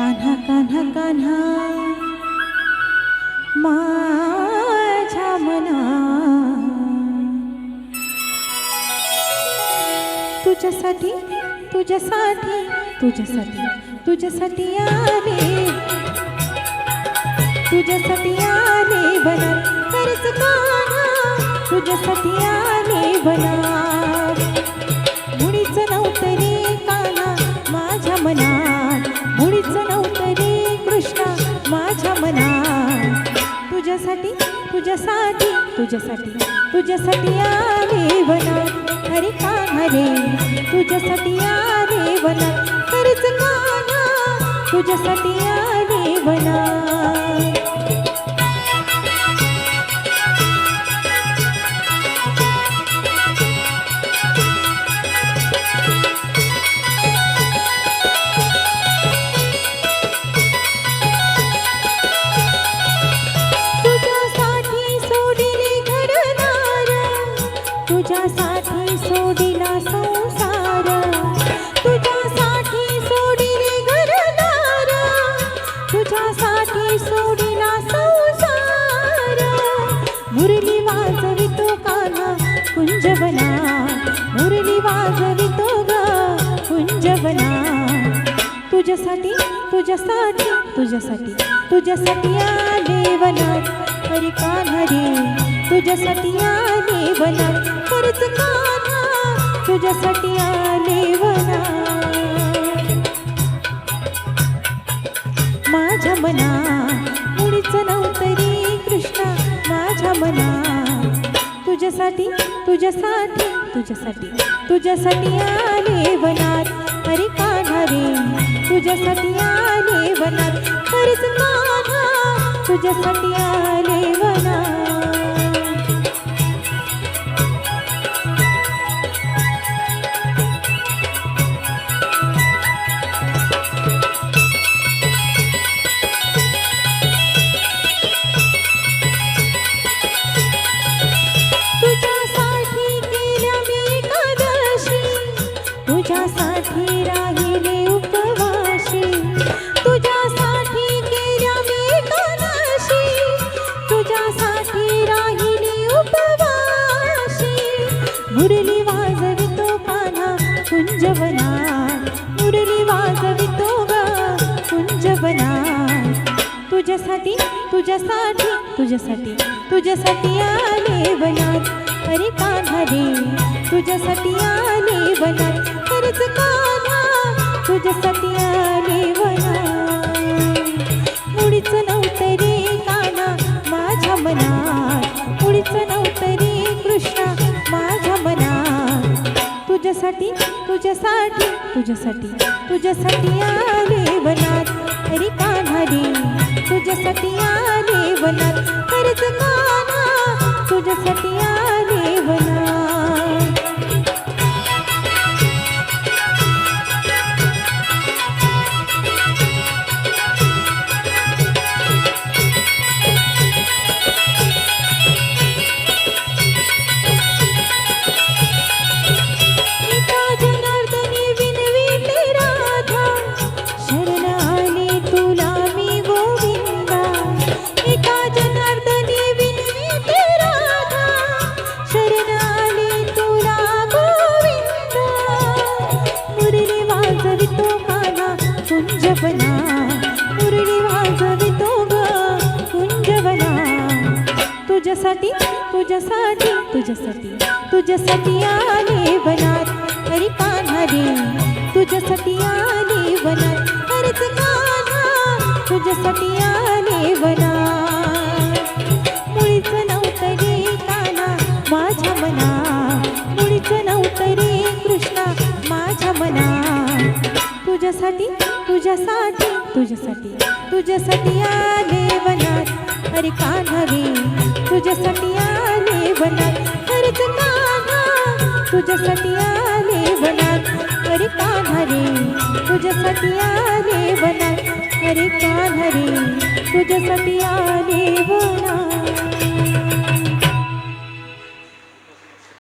कान्हा कान्हा कान्हा. माझ्या मना तुझ्यासाठी तुझ्यासाठी तुझ्यासाठी तुझ्यासाठी आले. तुझ्यासाठी आले बना तुझ्यासाठी आले बना तुझ्यासाठी तुझ्यासाठी तुझ्यासाठी तुझ्यासाठी आले बना अरे का हरे तुझ्यासाठी आले बना खरंच काना तुझ्यासाठी आले बना तुझ्यासाठी संसार. मुरली वाजवितो काना कुंजवना. मुरली वाजवितो ग कुंजवना. तुझ्यासाठी तुझ्यासाठी तुझ्यासाठी तुझ्यासाठी आले वनात. हरी कान्हा तुझ्यासाठी आले वनात. खरंच कान्हा तुझ्यासाठी आले वनात. मना. मुळीच नव्हतं रे कृष्णा माझ्या मना. तुझ्यासाठी तुझ्यासाठी तुझ्यासाठी तुझ्यासाठी आले वनात. अरे कान्हा रे तुझ्यासाठी आले वनात. खरंच कान्हा तुझ्यासाठी आले तुझ्यासाठी राहिले उपवाशी तुझ्यासाठी केल्या मी एकादशी तुझ्यासाठी राहिले उपवाशी मुरली वाजवितो कान्हा कुंजवना. मुरली वाजवितो ग कुंजवना. तुझ्यासाठी तुझ्यासाठी तुझ्यासाठी तुझ्यासाठी आले बनात अरे कान्हा रे तुझ्यासाठी आले बनात खरंच तुझ्यासाठी आले बनात मुळीच नव्हतं रे कान्हा माझ्या मनात. मुळीच नव्हतं रे कृष्णा माझ्या मनात. तुझ्यासाठी तुझ्यासाठी तुझ्यासाठी तुझ्यासाठी आले बनात अरे कान्हा रे तुझ्यासाठी आले बनात कुंजवना मुरळी वाजवितो ग कुंजवना तुझ्यासाठी तुझ्यासाठी तुझ्यासाठी तुझ्यासाठी आले बनात हरी कान्हा रे तुझ्यासाठी आले बनात खरंच कान्हा तुझ्यासाठी आले बनात मुळीच नव्हतं रे काना माझ्या तुझ्यासाठी तुझ्यासाठी तुझ्यासाठी तुझ्यासाठी आले वनात. अरे कान्हारी तुझ्यासाठी आले वनात. अरे कान्हा तुझ्यासाठी आले वनात. अरे कान्हारे तुझ्यासाठी आले वनात. अरे कान्हारे तुझ्यासाठी आले वनात.